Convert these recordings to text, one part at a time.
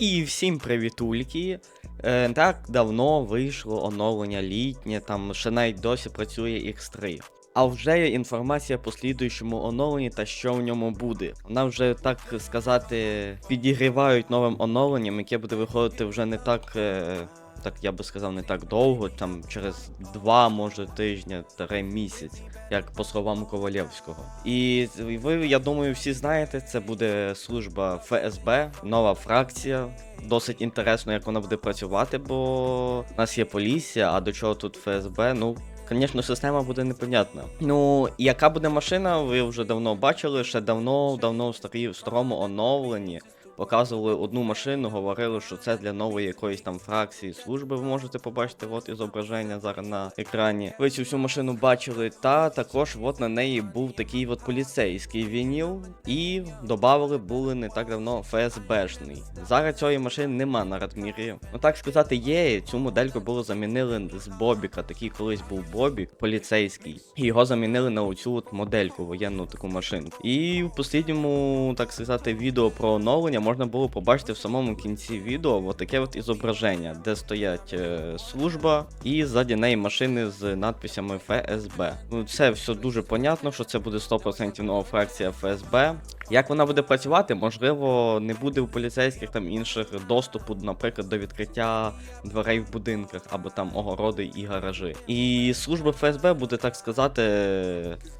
І всім привітульки. Е, так давно вийшло оновлення літнє, там ще навіть досі працює X3. А вже є інформація по слідуючому оновленні та що в ньому буде. Вона вже так сказати підігрівають новим оновленням, яке буде виходити вже не так. е, Так я би сказав, не так довго, там через два, може, тижня, три місяць, як по словам Ковалєвського. І ви, я думаю, всі знаєте, це буде служба ФСБ, нова фракція. Досить інтересно, як вона буде працювати, бо в нас є поліція, а до чого тут ФСБ, ну. Звісно, система буде непонятна. Ну, яка буде машина, ви вже давно бачили, ще давно, давно в старі, в старому оновленні показували одну машину, говорили, що це для нової якоїсь там фракції служби. Ви можете побачити от зображення зараз на екрані. Ви цю всю машину бачили, та також от на неї був такий от поліцейський вініл, і додавали були не так давно ФСБшний. Зараз цієї машини нема на Радмірі. Ну так сказати, є. Цю модельку було замінили з Бобіка. Такий колись був Бобік, поліцейський. І його замінили на оцю от модельку, воєнну таку машинку. І в послідньому, так сказати, відео про оновлення можна було побачити в самому кінці відео от таке от ізображення, де стоять е, служба і ззаді неї машини з надписями ФСБ. Ну це все дуже понятно, що це буде 100% нова фракція ФСБ. Як вона буде працювати, можливо, не буде у поліцейських там інших доступу, наприклад, до відкриття дверей в будинках або там огороди і гаражі. І служба ФСБ буде, так сказати,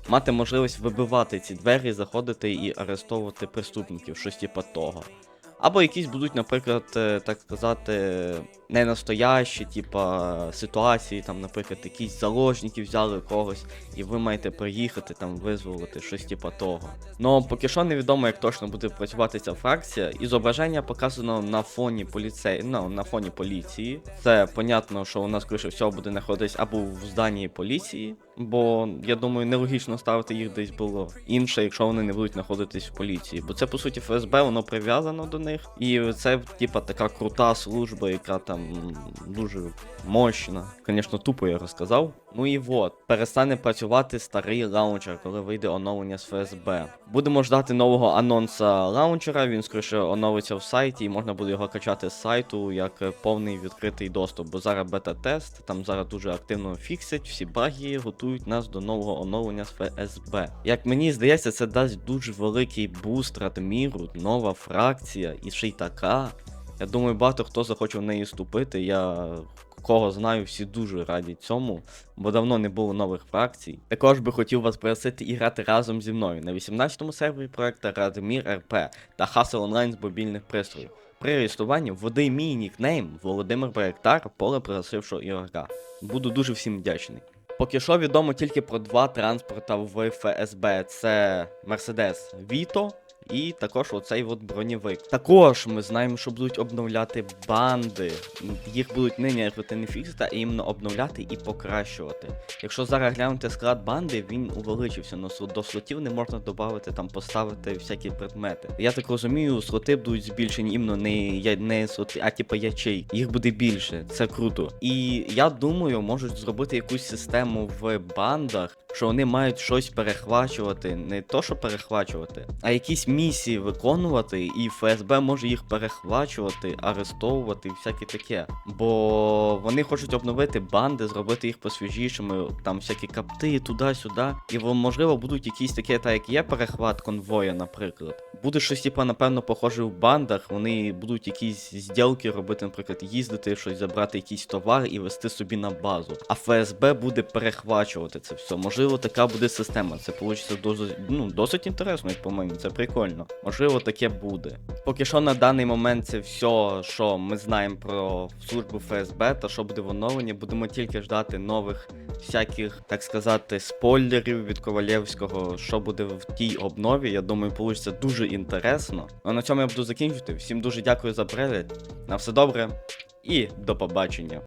мати можливість вибивати ці двері, заходити і арештовувати преступників, щось типа того. Або якісь будуть, наприклад, е, так сказати, не настоящі, типа ситуації, там, наприклад, якісь заложники взяли когось, і ви маєте приїхати там визволити щось типа того. Ну поки що невідомо, як точно буде працювати ця фракція. І зображення показано на фоні поліцей, ну, на фоні поліції. Це понятно, що у нас скоріше всього буде знаходитись або в зданні поліції, бо я думаю, нелогічно ставити їх десь було інше, якщо вони не будуть знаходитись в поліції. Бо це по суті ФСБ, воно прив'язано до них. І це, типа, така крута служба, яка там дуже мощна. Звісно, тупо я розказав. Ну і от, перестане працювати старий лаунчер, коли вийде оновлення з ФСБ. Будемо ждати нового анонса лаунчера, він скоріше оновиться в сайті, і можна буде його качати з сайту як повний відкритий доступ. Бо зараз бета-тест, там зараз дуже активно фіксять, всі баги готують нас до нового оновлення з ФСБ. Як мені здається, це дасть дуже великий буст Радміру, нова фракція і ще й така. Я думаю, багато хто захоче в неї вступити. Я кого знаю, всі дуже раді цьому, бо давно не було нових фракцій. Також би хотів вас просити і грати разом зі мною на 18-му сервері проекту Радмір РП та Hustle онлайн з мобільних пристроїв. При реєструванні вводи мій нікнейм Володимир Проєктар, поле пригласившого ігрока. Буду дуже всім вдячний. Поки що відомо тільки про два транспорта в ФСБ: це Mercedes Vito і також оцей от бронєвик. Також ми знаємо, що будуть обновляти банди. Їх будуть не нервити, не фіксити, а іменно обновляти і покращувати. Якщо зараз глянути склад банди, він увеличився, но слот- до слотів не можна додати там, поставити всякі предмети. Я так розумію, слоти будуть збільшені іменно не, не слоти, а типа ячей. Їх буде більше, це круто. І я думаю, можуть зробити якусь систему в бандах, що вони мають щось перехвачувати, не то, що перехвачувати, а якісь місії виконувати, і ФСБ може їх перехвачувати, арестовувати і всяке таке. Бо вони хочуть обновити банди, зробити їх посвіжішими, там всякі капти, туди-сюди. І можливо будуть якісь такі, так як є перехват конвоя, наприклад. Буде щось, типа, напевно, похоже в бандах. Вони будуть якісь зділки робити, наприклад, їздити, щось забрати якийсь товар і вести собі на базу. А ФСБ буде перехвачувати це все. Можливо, така буде система. Це вийде досить, ну, досить інтересно, як по-моєму, це прикольно. Можливо, таке буде. Поки що на даний момент це все, що ми знаємо про службу ФСБ та що буде в оновленні. Будемо тільки ждати нових всяких, так сказати, спойлерів від Ковалєвського, що буде в тій обнові. Я думаю, вийде дуже інтересно. А на цьому я буду закінчувати. Всім дуже дякую за перегляд. На все добре і до побачення.